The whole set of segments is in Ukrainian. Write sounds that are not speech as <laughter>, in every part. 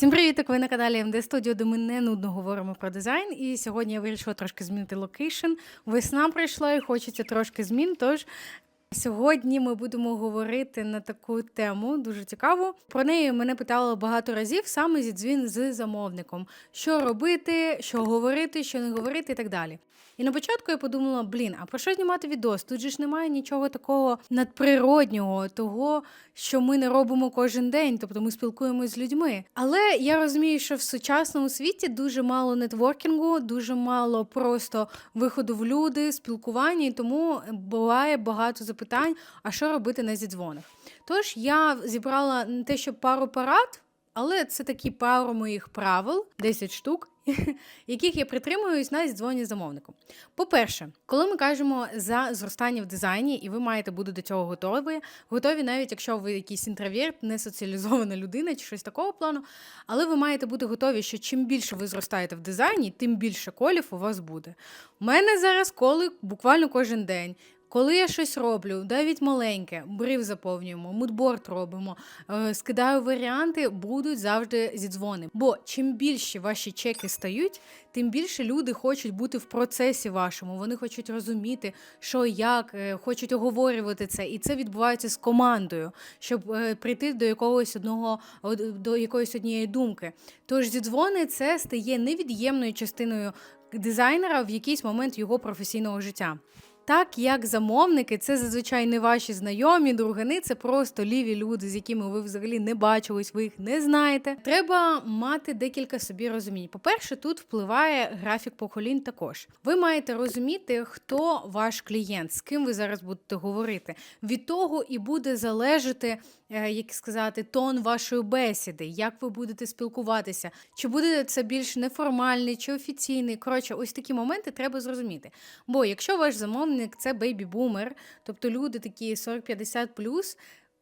Всім привіт! Ви на каналі МД Студіо, де ми не нудно говоримо про дизайн. І сьогодні я вирішила трошки змінити локейшн. Весна прийшла і хочеться трошки змін. Тож сьогодні ми будемо говорити на таку тему, дуже цікаву. Про неї мене питало багато разів саме зі дзвін з замовником: що робити, що говорити, що не говорити, і так далі. І на початку я подумала: блін, а про що знімати відос? Тут же ж немає нічого такого надприроднього, того, що ми не робимо кожен день, тобто ми спілкуємося з людьми. Але я розумію, що в сучасному світі дуже мало нетворкінгу, дуже мало просто виходу в люди, спілкування, і тому буває багато запитань, а що робити на зідзвонах. Тож я зібрала не те, що пару парад. Але це такі пару моїх правил, 10 штук, <laughs> яких я притримуюсь на дзвоні замовником. По-перше, коли ми кажемо за зростання в дизайні, і ви маєте бути до цього готові, готові, навіть якщо ви якийсь інтроверт, не соціалізована людина чи щось такого плану, але ви маєте бути готові, що чим більше ви зростаєте в дизайні, тим більше колів у вас буде. У мене зараз коли буквально кожен день. Коли я щось роблю, навіть маленьке, брив заповнюємо, мудборд робимо, е, скидаю варіанти, будуть завжди зідзвони. Бо чим більше ваші чеки стають, тим більше люди хочуть бути в процесі вашому. Вони хочуть розуміти, що як, е, хочуть оговорювати це, і це відбувається з командою, щоб е, прийти до якогось одного до якоїсь однієї думки. Тож зідзвони це стає невід'ємною частиною дизайнера в якийсь момент його професійного життя. Так як замовники, це зазвичай не ваші знайомі, другани, це просто ліві люди, з якими ви взагалі не бачились, ви їх не знаєте. Треба мати декілька собі розумінь. По-перше, тут впливає графік поколінь також. Ви маєте розуміти, хто ваш клієнт, з ким ви зараз будете говорити. Від того і буде залежати, е, як сказати, тон вашої бесіди, як ви будете спілкуватися, чи буде це більш неформальний чи офіційний. Коротше, ось такі моменти треба зрозуміти. Бо якщо ваш замовник це бейбі-бумер, тобто люди такі 40-50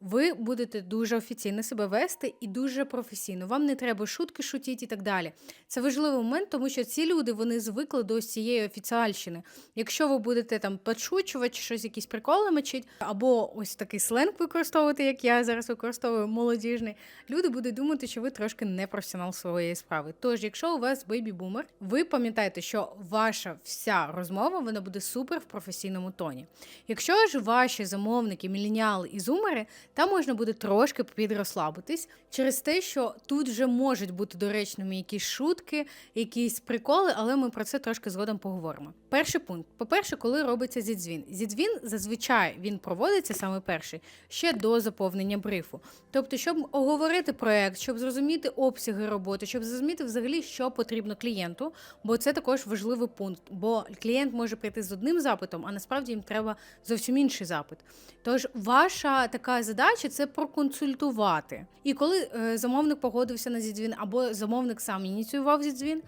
ви будете дуже офіційно себе вести і дуже професійно. Вам не треба шутки шутіть і так далі. Це важливий момент, тому що ці люди вони звикли до ось цієї офіціальщини. Якщо ви будете там підшучувати, щось якісь приколи мочить, або ось такий сленг використовувати, як я зараз використовую молодіжний, люди будуть думати, що ви трошки не професіонал своєї справи. Тож, якщо у вас бейбі-бумер, ви пам'ятаєте, що ваша вся розмова вона буде супер в професійному тоні. Якщо ж ваші замовники, міленіали і зумери, там можна буде трошки підрозслабитись через те, що тут вже можуть бути доречними якісь шутки, якісь приколи, але ми про це трошки згодом поговоримо. Перший пункт: по-перше, коли робиться зідзвін. Зідзвін зазвичай він проводиться саме перший ще до заповнення брифу. Тобто, щоб оговорити проект, щоб зрозуміти обсяги роботи, щоб зрозуміти взагалі, що потрібно клієнту, бо це також важливий пункт. Бо клієнт може прийти з одним запитом, а насправді їм треба зовсім інший запит. Тож, ваша така задача це проконсультувати. І коли е, замовник погодився на зідзвін, або замовник сам ініціював зідзвін,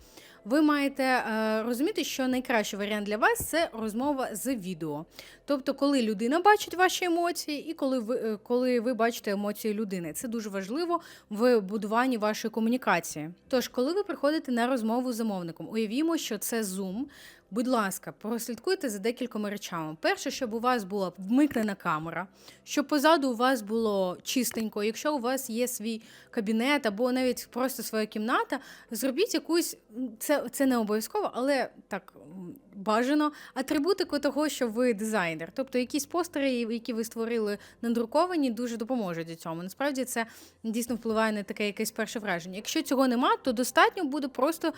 ви маєте е, розуміти, що найкращий варіант для вас це розмова з відео. Тобто, коли людина бачить ваші емоції, і коли ви, е, коли ви бачите емоції людини. Це дуже важливо в будуванні вашої комунікації. Тож, коли ви приходите на розмову з замовником, уявімо, що це Zoom. Будь ласка, прослідкуйте за декількома речами. Перше, щоб у вас була вмикнена камера, щоб позаду у вас було чистенько. Якщо у вас є свій кабінет або навіть просто своя кімната, зробіть якусь це, це не обов'язково, але так бажано атрибутику того, що ви дизайнер. Тобто якісь постери, які ви створили надруковані, дуже допоможуть у цьому. Насправді це дійсно впливає на таке якесь перше враження. Якщо цього нема, то достатньо буде просто е,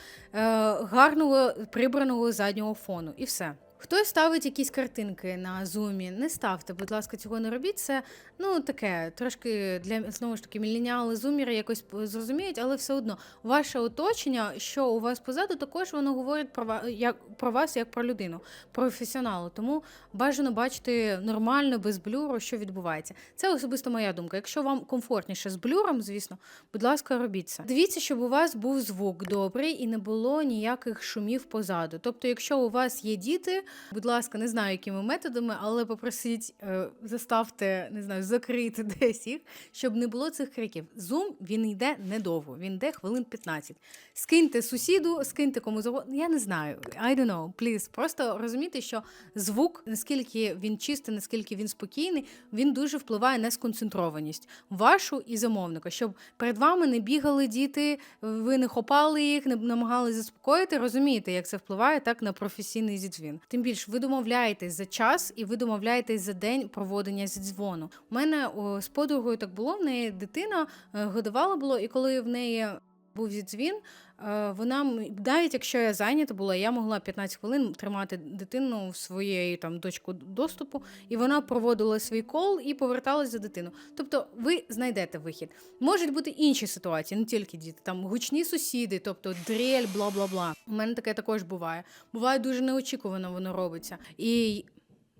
гарного прибраного заднього фону, і все. Хтось ставить якісь картинки на зумі, не ставте, будь ласка, цього не робіть. Це ну таке трошки для знову ж таки міленіали, зуміри якось зрозуміють, але все одно ваше оточення, що у вас позаду, також воно говорить про вас як про вас, як про людину, професіоналу. Тому бажано бачити нормально, без блюру, що відбувається. Це особисто моя думка. Якщо вам комфортніше з блюром, звісно, будь ласка, робіть це. Дивіться, щоб у вас був звук добрий і не було ніяких шумів позаду. Тобто, якщо у вас є діти, Будь ласка, не знаю, якими методами, але попросіть, е, заставте, не знаю, закрити <laughs> десь їх, щоб не було цих криків. Зум він йде недовго, він йде хвилин 15. Скиньте сусіду, скиньте кому завгодно. Я не знаю. I don't know, please. Просто розумійте, що звук, наскільки він чистий, наскільки він спокійний, він дуже впливає на сконцентрованість вашу і замовника, щоб перед вами не бігали діти, ви не хопали їх, не намагалися заспокоїти. Розумієте, як це впливає так на професійний зідзвін. Тим більше ви домовляєтесь за час і ви домовляєтесь за день проводення зідзвону. У мене з подругою так було. В неї дитина е, годувала було, і коли в неї був зідзвін, е, вона м- навіть якщо я зайнята була, я могла 15 хвилин тримати дитину в своєї там точку доступу, і вона проводила свій кол і поверталась за дитину. Тобто ви знайдете вихід. Можуть бути інші ситуації, не тільки діти, там гучні сусіди, тобто дрель, бла бла бла. У мене таке також буває. Буває дуже неочікувано воно робиться. І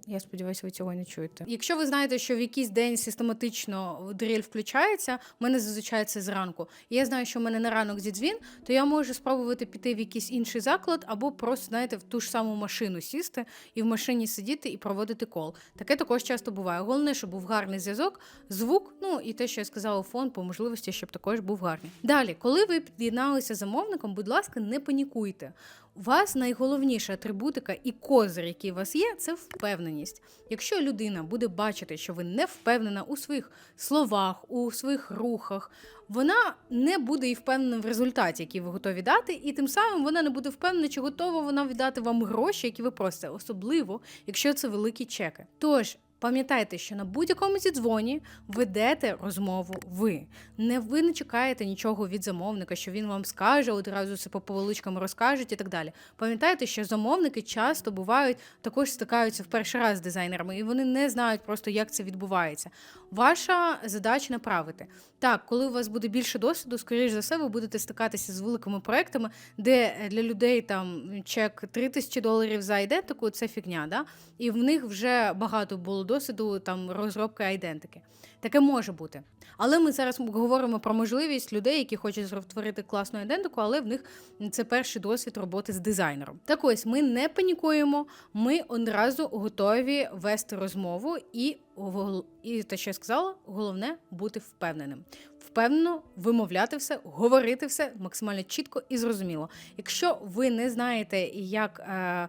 я сподіваюся, ви цього не чуєте. Якщо ви знаєте, що в якийсь день систематично дрель включається, в мене зазвичай це зранку. І я знаю, що в мене на ранок зідзвін, то я можу спробувати піти в якийсь інший заклад, або просто знаєте, в ту ж саму машину сісти і в машині сидіти і проводити кол. Таке також часто буває. Головне, щоб був гарний зв'язок, звук, ну і те, що я сказала, фон по можливості, щоб також був гарний. Далі, коли ви під'єдналися замовником, будь ласка, не панікуйте. У вас найголовніша атрибутика і козир, який у вас є, це впевненість. Якщо людина буде бачити, що ви не впевнена у своїх словах, у своїх рухах, вона не буде і впевнена в результаті, який ви готові дати, і тим самим вона не буде впевнена, чи готова вона віддати вам гроші, які ви просите, особливо, якщо це великі чеки. Тож. Пам'ятайте, що на будь-якому зідзвоні ведете розмову ви. Не ви не чекаєте нічого від замовника, що він вам скаже, одразу все по повеличкам розкажуть і так далі. Пам'ятайте, що замовники часто бувають також стикаються в перший раз з дизайнерами, і вони не знають просто, як це відбувається. Ваша задача направити. Так, коли у вас буде більше досвіду, скоріш за все, ви будете стикатися з великими проектами, де для людей там чек 3 тисячі доларів за ідентику це фігня, да? і в них вже багато було досвіду там розробки айдентики. Таке може бути. Але ми зараз говоримо про можливість людей, які хочуть створити класну ідентику, але в них це перший досвід роботи з дизайнером. Так ось ми не панікуємо, ми одразу готові вести розмову і і те, що я сказала, головне бути впевненим. Впевнено вимовляти все, говорити все максимально чітко і зрозуміло. Якщо ви не знаєте, як е,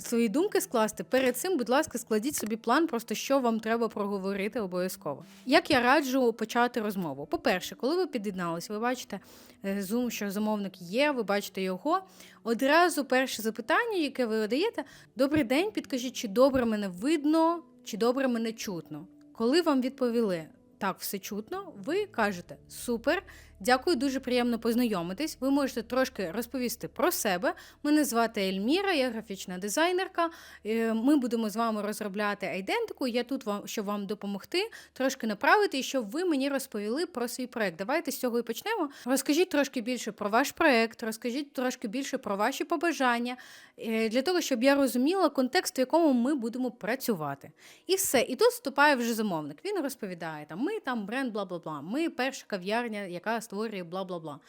свої думки скласти, перед цим, будь ласка, складіть собі план, просто що вам треба проговорити обов'язково. Як я раджу почати розмову? По-перше, коли ви під'єдналися, ви бачите е, Zoom, що замовник є, ви бачите його. Одразу перше запитання, яке ви даєте: Добрий день, підкажіть, чи добре мене видно, чи добре мене чутно. Коли вам відповіли так, все чутно, ви кажете супер. Дякую, дуже приємно познайомитись. Ви можете трошки розповісти про себе. Мене звати Ельміра, я графічна дизайнерка. Е, Ми будемо з вами розробляти айдентику. Я тут вам, щоб вам допомогти, трошки направити, і щоб ви мені розповіли про свій проект. Давайте з цього і почнемо. Розкажіть трошки більше про ваш проект, розкажіть трошки більше про ваші побажання, е, для того, щоб я розуміла контекст, в якому ми будемо працювати. І все. І тут вступає вже замовник. Він розповідає: там ми там бренд, бла бла бла. Ми перша кав'ярня, яка створює бла бла бла.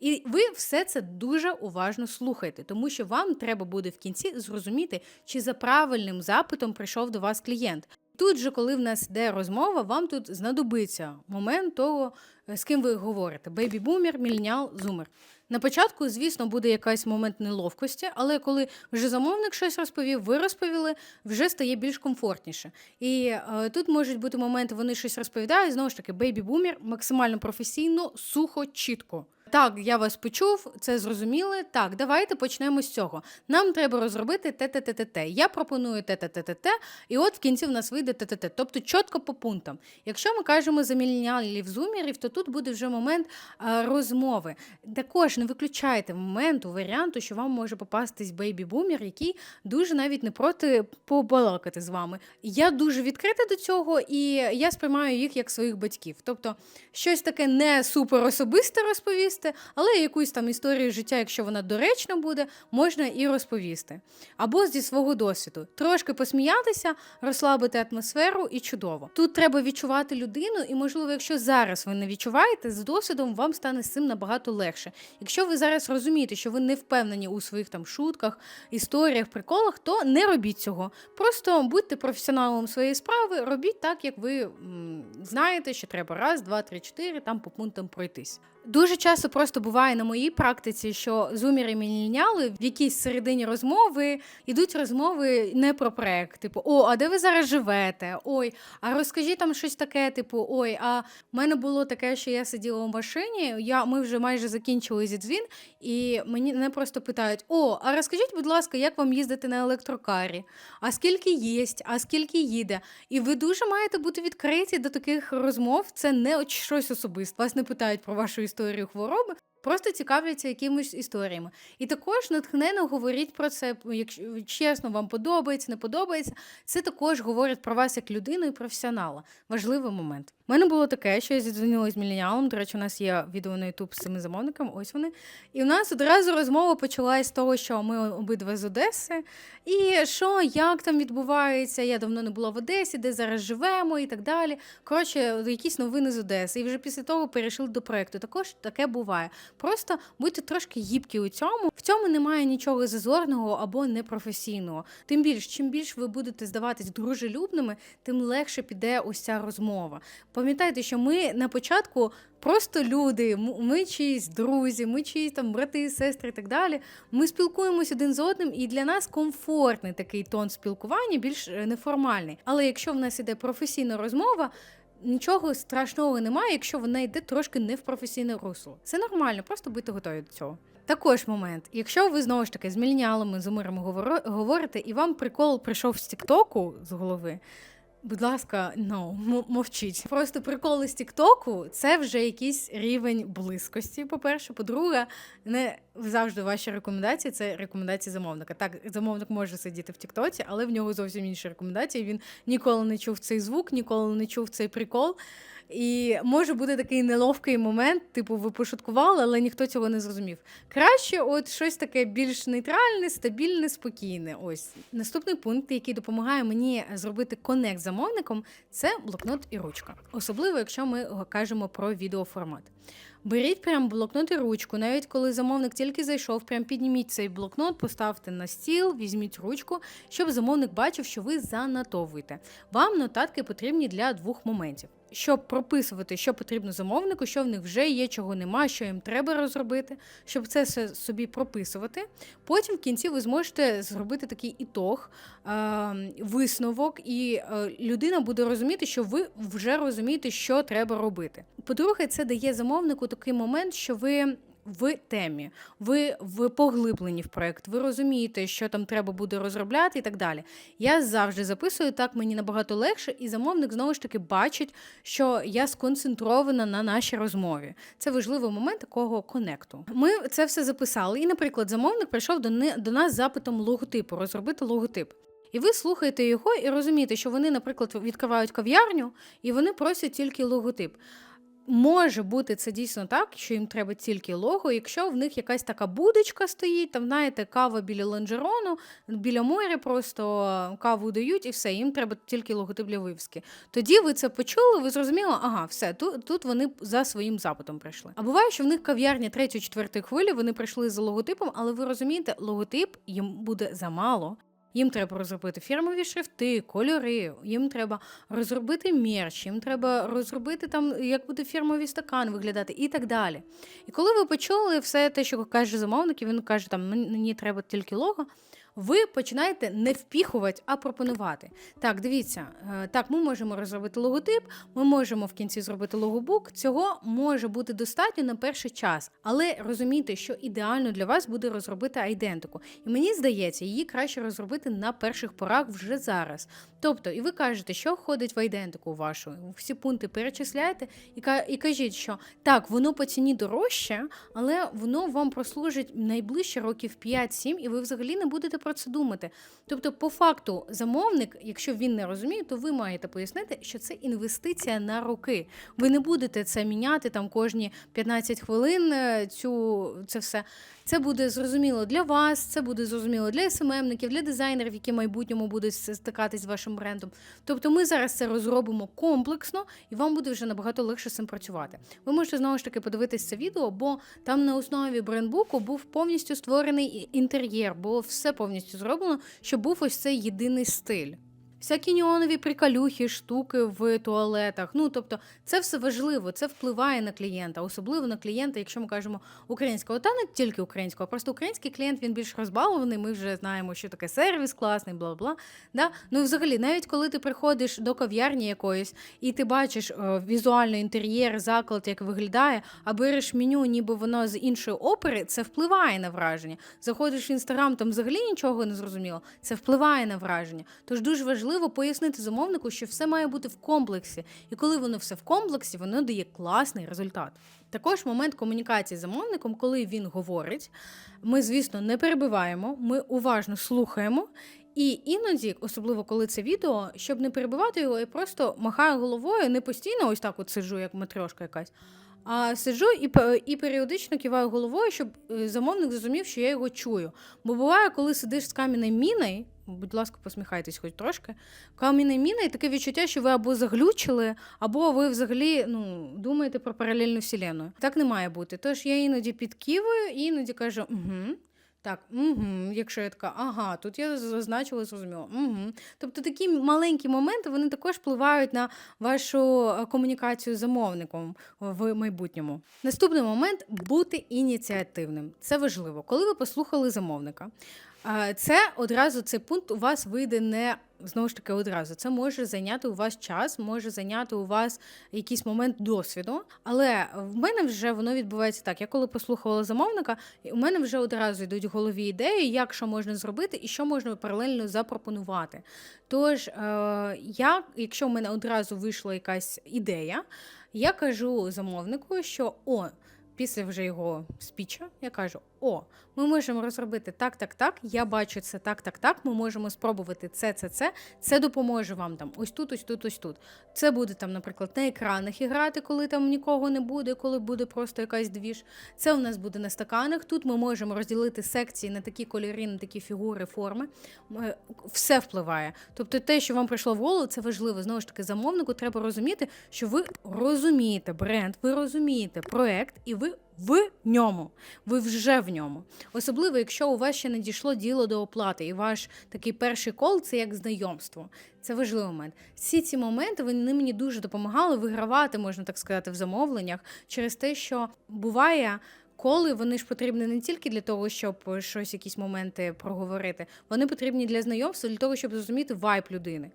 І ви все це дуже уважно слухаєте, тому що вам треба буде в кінці зрозуміти, чи за правильним запитом прийшов до вас клієнт. Тут же, коли в нас йде розмова, вам тут знадобиться момент того, е, з ким ви говорите: бейбі-бумер, мільнял, зумер. На початку, звісно, буде якийсь момент неловкості, але коли вже замовник щось розповів, ви розповіли, вже стає більш комфортніше. І е, тут можуть бути моменти, вони щось розповідають. Знову ж таки, бейбі-бумер максимально професійно, сухо, чітко. Так, я вас почув, це зрозуміли. Так, давайте почнемо з цього. Нам треба розробити те-те-те-те-те. Я пропоную те-те-те-те-те, і от в кінці в нас вийде те-те-те. Тобто чітко по пунктам. Якщо ми кажемо за мільйонів зумерів, то тут буде вже момент е, розмови. Також не виключайте моменту, варіанту, що вам може попастись бейбі-бумер, який дуже навіть не проти побалакати з вами. Я дуже відкрита до цього, і я сприймаю їх як своїх батьків. Тобто, щось таке не супер особисте розповісти, розповісти, але якусь там історію життя, якщо вона доречна буде, можна і розповісти. Або зі свого досвіду. Трошки посміятися, розслабити атмосферу і чудово. Тут треба відчувати людину, і, можливо, якщо зараз ви не відчуваєте, з досвідом вам стане з цим набагато легше. Якщо ви зараз розумієте, що ви не впевнені у своїх там шутках, історіях, приколах, то не робіть цього. Просто будьте професіоналом своєї справи, робіть так, як ви м, знаєте, що треба раз, два, три, чотири, там по пунктам пройтись. Дуже часто просто буває на моїй практиці, що зуміри і міленіали в якійсь середині розмови йдуть розмови не про проект, типу, о, а де ви зараз живете? Ой, а розкажіть там щось таке, типу, ой, а в мене було таке, що я сиділа в машині, я, ми вже майже закінчили зі дзвін, і мені не просто питають: О, а розкажіть, будь ласка, як вам їздити на електрокарі? А скільки їсть, а скільки їде? І ви дуже маєте бути відкриті до таких розмов. Це не щось особисте. Вас не питають про вашу історію хвороби. Просто цікавляться якимись історіями. І також натхнено говоріть про це, якщо чесно вам подобається, не подобається. Це також говорить про вас як людину і професіонала. Важливий момент. У мене було таке, що я зідзвонила з міленіалом. До речі, у нас є відео на YouTube з цими замовниками. Ось вони. І у нас одразу розмова почалась з того, що ми обидва з Одеси. І що, як там відбувається? Я давно не була в Одесі, де зараз живемо і так далі. Коротше, якісь новини з Одеси. І вже після того перейшли до проекту. Також таке буває. Просто будьте трошки гібкі у цьому. В цьому немає нічого зазорного або непрофесійного. Тим більш, чим більше ви будете здаватись дружелюбними, тим легше піде ось ця розмова. Пам'ятайте, що ми на початку просто люди, ми чиїсь друзі, ми чиїсь там брати сестри і так далі. Ми спілкуємося один з одним, і для нас комфортний такий тон спілкування, більш е, неформальний. Але якщо в нас іде професійна розмова. Нічого страшного немає, якщо вона йде трошки не в професійне русло. Це нормально, просто будьте готові до цього. Також момент, якщо ви знову ж таки з мільніалами, з умирами говорите, і вам прикол прийшов з Тіктоку з голови. Будь ласка, no, мовчіть. Просто приколи з Тіктоку це вже якийсь рівень близькості. По-перше, по-друге, не завжди ваші рекомендації це рекомендації замовника. Так, замовник може сидіти в Тіктоці, але в нього зовсім інші рекомендації. Він ніколи не чув цей звук, ніколи не чув цей прикол. І може бути такий неловкий момент, типу, ви пошуткували, але ніхто цього не зрозумів. Краще, от щось таке більш нейтральне, стабільне, спокійне. Ось наступний пункт, який допомагає мені зробити конект замовником, це блокнот і ручка. Особливо, якщо ми кажемо про відеоформат. Беріть прям блокнот і ручку, навіть коли замовник тільки зайшов, прям підніміть цей блокнот, поставте на стіл, візьміть ручку, щоб замовник бачив, що ви занотовуєте. Вам нотатки потрібні для двох моментів щоб прописувати, що потрібно замовнику, що в них вже є, чого нема, що їм треба розробити, щоб це все собі прописувати. Потім в кінці ви зможете зробити такий ітог, висновок, і е, людина буде розуміти, що ви вже розумієте, що треба робити. По-друге, це дає замовнику такий момент, що ви в темі, ви в поглибленні в проект, ви розумієте, що там треба буде розробляти і так далі. Я завжди записую так, мені набагато легше, і замовник знову ж таки бачить, що я сконцентрована на нашій розмові. Це важливий момент такого конекту. Ми це все записали. І, наприклад, замовник прийшов до, не, до нас з запитом логотипу, розробити логотип. І ви слухаєте його і розумієте, що вони, наприклад, відкривають кав'ярню і вони просять тільки логотип. Може бути це дійсно так, що їм треба тільки лого, якщо в них якась така будочка стоїть, там, знаєте, кава біля лонжерону, біля моря просто каву дають і все, їм треба тільки логотип для вивіски. Тоді ви це почули, ви зрозуміли, ага, все, тут тут вони за своїм запитом прийшли. А буває, що в них кав'ярня третьої, четвертої хвилі, вони прийшли за логотипом, але ви розумієте, логотип їм буде замало. Їм треба розробити фірмові шрифти, кольори, їм треба розробити мерч, їм треба розробити там, як буде фірмовий стакан виглядати і так далі. І коли ви почули все те, що каже замовник, і він каже, там мені треба тільки лого ви починаєте не впіхувати, а пропонувати. Так, дивіться, е, так, ми можемо розробити логотип, ми можемо в кінці зробити логобук. Цього може бути достатньо на перший час, але розумійте, що ідеально для вас буде розробити айдентику. І мені здається, її краще розробити на перших порах вже зараз. Тобто, і ви кажете, що входить в айдентику вашу, всі пункти перечисляєте і кажіть, що так, воно по ціні дорожче, але воно вам прослужить найближче років 5-7, і ви взагалі не будете про це думати. Тобто, по факту, замовник, якщо він не розуміє, то ви маєте пояснити, що це інвестиція на роки. Ви не будете це міняти там кожні 15 хвилин. е, Цю це все. Це буде зрозуміло для вас, це буде зрозуміло для СММників, для дизайнерів, які в майбутньому будуть стикатись з вашим брендом. Тобто ми зараз це розробимо комплексно, і вам буде вже набагато легше з цим працювати. Ви можете знову ж таки подивитись це відео, бо там на основі брендбуку був повністю створений інтер'єр, було все повністю зроблено, щоб був ось цей єдиний стиль. Всякі неонові приколюхи, штуки в туалетах. Ну тобто, це все важливо, це впливає на клієнта, особливо на клієнта, якщо ми кажемо українського, та не тільки українського, просто український клієнт він більш розбалований. Ми вже знаємо, що таке сервіс класний, бла бла. Да? Ну, і взагалі, навіть коли ти приходиш до кав'ярні якоїсь і ти бачиш е, візуально інтер'єр, заклад, як виглядає, а береш меню, ніби воно з іншої опери, це впливає на враження. Заходиш в інстаграм, там взагалі нічого не зрозуміло. Це впливає на враження. Тож дуже важливо пояснити замовнику, що все має бути в комплексі, і коли воно все в комплексі, воно дає класний результат. Також момент комунікації з замовником, коли він говорить, ми, звісно, не перебиваємо, ми уважно слухаємо. І іноді, особливо коли це відео, щоб не перебивати його, я просто махаю головою, не постійно ось так от сиджу, як матрешка якась. А сиджу і, і періодично киваю головою, щоб е, замовник зрозумів, що я його чую. Бо буває, коли сидиш з кам'яною міною, будь ласка, посміхайтесь хоч трошки. Кам'яна міна і таке відчуття, що ви або заглючили, або ви взагалі ну, думаєте про паралельну вселенну. Так не має бути. Тож я іноді підкивую, і іноді кажу, угу. Так, угу. якщо я така, ага, тут я зазначила, зрозуміла. Угу. Тобто такі маленькі моменти вони також впливають на вашу е, комунікацію з замовником в майбутньому. Наступний момент бути ініціативним. Це важливо. Коли ви послухали замовника, це одразу цей пункт у вас вийде не знову ж таки одразу. Це може зайняти у вас час, може зайняти у вас якийсь момент досвіду. Але в мене вже воно відбувається так. Я коли послухала замовника, у мене вже одразу йдуть в голові ідеї, як що можна зробити і що можна паралельно запропонувати. Тож, е, я, якщо в мене одразу вийшла якась ідея, я кажу замовнику, що о. Після вже його спіча я кажу: о, ми можемо розробити так, так, так. Я бачу це так, так, так. Ми можемо спробувати це, це, це. Це допоможе вам там. Ось тут, ось тут, ось тут. Це буде там, наприклад, на екранах іграти, коли там нікого не буде, коли буде просто якась двіж. Це у нас буде на стаканах. Тут ми можемо розділити секції на такі кольори, на такі фігури, форми. Ми- Все впливає. Тобто, те, що вам прийшло в голову, це важливо. Знову ж таки, замовнику треба розуміти, що ви розумієте бренд, ви розумієте проект, і ви в ньому. Ви вже в ньому. Особливо, якщо у вас ще не дійшло діло до оплати, і ваш такий перший кол це як знайомство. Це важливий момент. Всі ці моменти вони мені дуже допомагали вигравати, можна так сказати, в замовленнях через те, що буває. Коли вони ж потрібні не тільки для того, щоб щось, якісь моменти проговорити, вони потрібні для знайомства, для того, щоб зрозуміти вайб людини.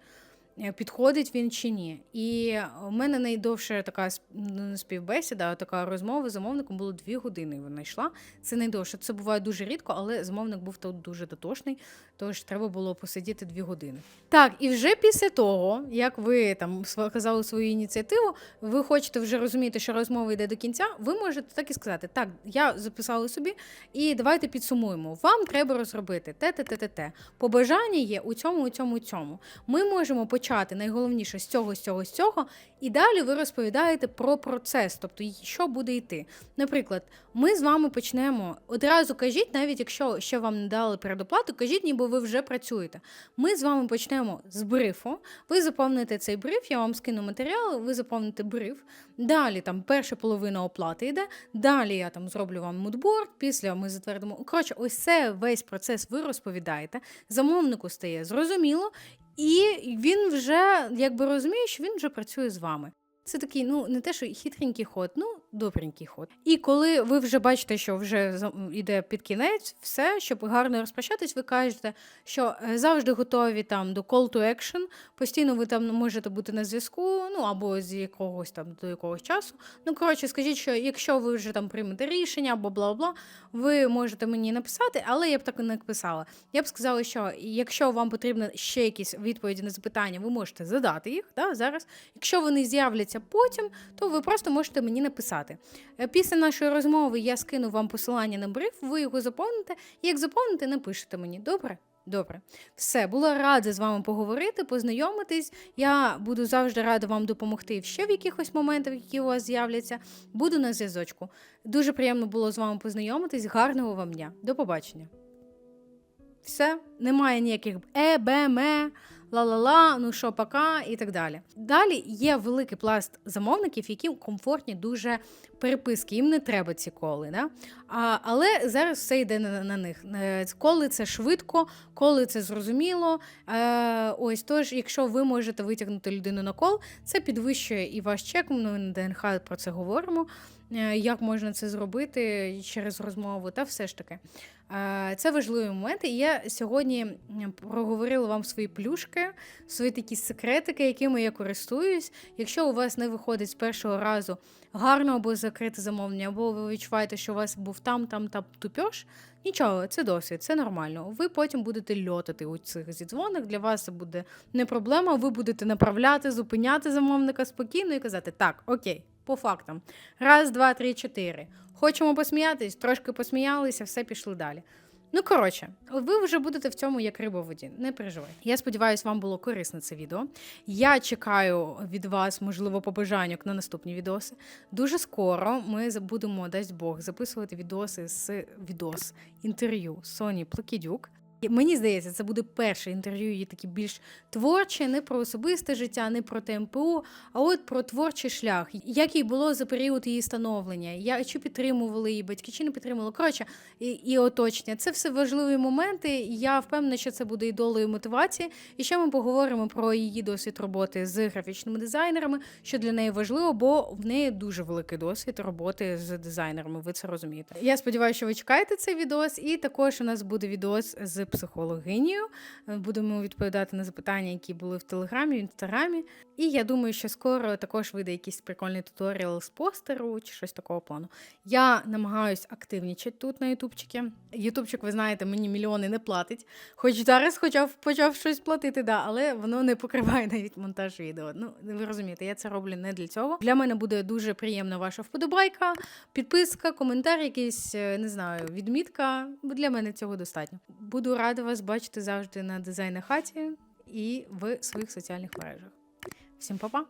Е, Підходить він чи ні. І у мене найдовша така ну, співбесіда, така розмова з замовником було дві години. Вона йшла. Це найдовше. Це буває дуже рідко, але замовник був тут дуже дотошний, тож треба було посидіти дві години. Так, і вже після того, як ви там сказали свою ініціативу, ви хочете вже розуміти, що розмова йде до кінця, ви можете так і сказати: так, я записала собі, і давайте підсумуємо. Вам треба розробити те, те, те, те, те. Побажання є у цьому, у цьому, у цьому. Ми можемо почати найголовніше з цього, з цього, з цього, і далі ви розповідаєте про процес, тобто що буде йти. Наприклад, ми з вами почнемо одразу кажіть, навіть якщо ще вам не дали передоплату, кажіть, ніби ви вже працюєте. Ми з вами почнемо з брифу. Ви заповните цей бриф, я вам скину матеріали, ви заповните бриф. Далі там перша половина оплати йде. Далі я там зроблю вам мудборд, після ми затвердимо. Коротше, ось це весь процес ви розповідаєте. Замовнику стає зрозуміло, і він вже якби розуміє, що він вже працює з вами. Це такий, ну не те, що хитренький ход, ну добренький ход. І коли ви вже бачите, що вже йде під кінець, все, щоб гарно розпочатись, ви кажете, що е, завжди готові там до call to action, постійно ви там можете бути на зв'язку, ну або з якогось там до якогось часу. Ну коротше, скажіть, що якщо ви вже там приймете рішення або бла бла, ви можете мені написати, але я б так не написала. Я б сказала, що якщо вам потрібно ще якісь відповіді на запитання, ви можете задати їх да, зараз. Якщо вони з'являться потім, то ви просто можете мені написати. Е, Після нашої розмови я скину вам посилання на бриф, ви його заповните. Як заповните, напишете мені. Добре? Добре, все була рада з вами поговорити, познайомитись. Я буду завжди рада вам допомогти ще в якихось моментах, які у вас з'являться. Буду на зв'язочку. Дуже приємно було з вами познайомитись. Гарного вам дня. До побачення. Все, немає ніяких е, б, ме, ла-ла-ла, ну що, пока і так далі. Далі є великий пласт замовників, які комфортні дуже переписки, їм не треба ці коли. Да? А, але зараз все йде на, на них. Е, Коли це швидко, коли це зрозуміло. Е, ось тож, якщо ви можете витягнути людину на кол, це підвищує і ваш чек. Ми на ДНХ про це говоримо. Е, Як можна це зробити через розмову, та все ж таки. Це важливі моменти. І я сьогодні проговорила вам свої плюшки, свої такі секретики, якими я користуюсь. Якщо у вас не виходить з першого разу гарно або закрите замовлення, або ви відчуваєте, що у вас був там, там, там тупьош, нічого, це досвід, це нормально. Ви потім будете льотати у цих зідзвонах. Для вас це буде не проблема. Ви будете направляти, зупиняти замовника спокійно і казати: так, окей, по фактам. Раз, два, три, чотири. Хочемо посміятись, трошки посміялися, все пішли далі. Ну, коротше, ви вже будете в цьому як риба в воді. Не переживайте. Я сподіваюся, вам було корисне це відео. Я чекаю від вас, можливо, побажанок на наступні відоси. Дуже скоро ми будемо, дасть Бог, записувати відоси з відос інтерв'ю Соні Плакідюк. Мені здається, це буде перше інтерв'ю її таке більш творче, не про особисте життя, не про ТМПУ, а от про творчий шлях, як їй було за період її становлення, я, чи підтримували її батьки, чи не підтримували. Коротше, і, і оточення. Це все важливі моменти. Я впевнена, що це буде і долею мотивації. І ще ми поговоримо про її досвід роботи з графічними дизайнерами, що для неї важливо, бо в неї дуже великий досвід роботи з дизайнерами. Ви це розумієте. Я сподіваюся, що ви чекаєте цей відос, і також у нас буде відос з психологинею. Будемо відповідати на запитання, які були в телеграмі, в інстаграмі. І я думаю, що скоро також вийде якийсь прикольний туторіал з постеру чи щось такого плану. Я намагаюсь активнічати тут на Ютубчики. Ютубчик, ви знаєте, мені мільйони не платить. Хоч зараз хоча б почав щось платити, да, але воно не покриває навіть монтаж відео. Ну, ви розумієте, я це роблю не для цього. Для мене буде дуже приємна ваша вподобайка, підписка, коментар, якийсь, е, не знаю, відмітка. Для мене цього достатньо. Буду рада вас бачити завжди на дизайн хаті і в своїх соціальних мережах. Всім па-па!